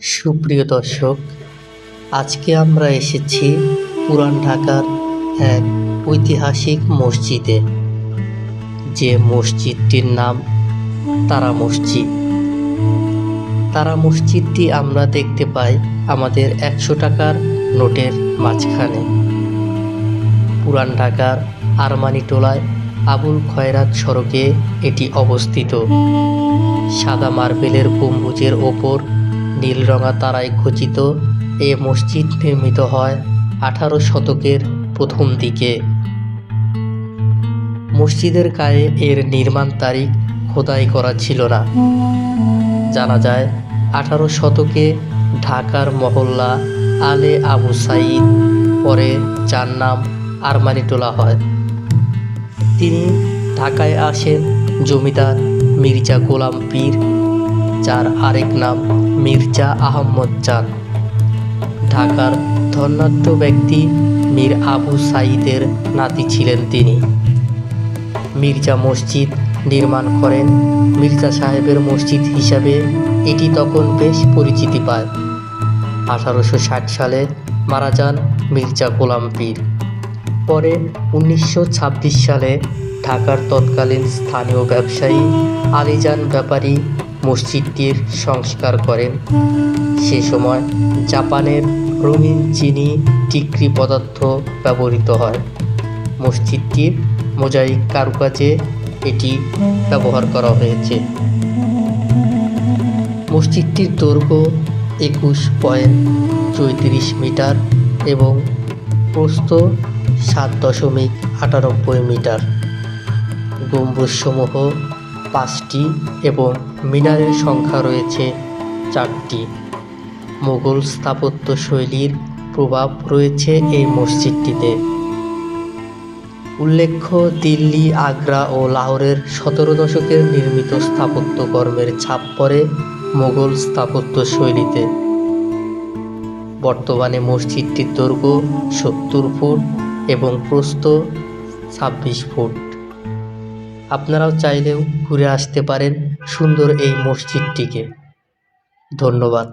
সুপ্রিয় দর্শক, আজকে আমরা এসেছি পুরান ঢাকার এক ঐতিহাসিক মসজিদে। যে মসজিদটির নাম তারা মসজিদ। তারা মসজিদটি আমরা দেখতে পাই আমাদের একশো টাকার নোটের মাঝখানে। পুরান ঢাকার আরমানিটোলায় আবুল খয়রাত সড়কে এটি অবস্থিত। সাদা মার্বেলের গম্বুজের ওপর নীল রঙা তারায় খচিত এ মসজিদ নির্মিত হয় আঠারো শতকের প্রথম দিকে। মসজিদের গায়ে এর নির্মাণ তারিখ খোদাই করা ছিল না। জানা যায়, আঠারো শতকে ঢাকার মহল্লা আলে আবু সাইদ পরে যার নাম আরমানিটোলা হয়। তিনি ঢাকায় আসেন জমিদার মির্জা গোলাম পীর যার আরেক নাম মির্জা আহম্মদ চাঁদ। ঢাকার ধনাঢ্য ব্যক্তি মীর আবু সাইদের নাতি ছিলেন তিনি। মির্জা মসজিদ নির্মাণ করেন। মির্জা সাহেবের মসজিদ হিসাবে এটি তখন বেশ পরিচিতি পায়। আঠারোশো ষাট সালে মারা যান মির্জা গোলাম পীর। পরে উনিশশো ছাব্বিশ সালে ঢাকার তৎকালীন স্থানীয় ব্যবসায়ী আলিজান ব্যাপারী মসজিদটির সংস্কার করেন সে সময় জাপানের রঙিন চিনি টিকরি পদার্থ ব্যবহৃত হয়। মসজিদটির মোজাইক কারুকাজে এটি ব্যবহার করা হয়েছে। মসজিদটির দৈর্ঘ্য একুশ পয়েন্ট চৌত্রিশ মিটার এবং প্রস্থ সাত দশমিক আটানব্বই মিটার। গম্বুজসমূহ পাঁচটি এবং মিনারের সংখ্যা রয়েছে চারটি। মুঘল স্থাপত্য শৈলীর প্রভাব রয়েছে এই মসজিদটিতে। উল্লেখ্য, দিল্লি, আগ্রা ও লাহোরের সতেরো দশকের নির্মিত স্থাপত্য কর্মের ছাপ পড়ে মোগল স্থাপত্য শৈলীতে। বর্তমানে মসজিদটির দৈর্ঘ্য সত্তর ফুট এবং প্রস্থ ছাব্বিশ ফুট। আপনারাও চাইলেও ঘুরে আসতে পারেন সুন্দর এই মসজিদটিকে। ধন্যবাদ।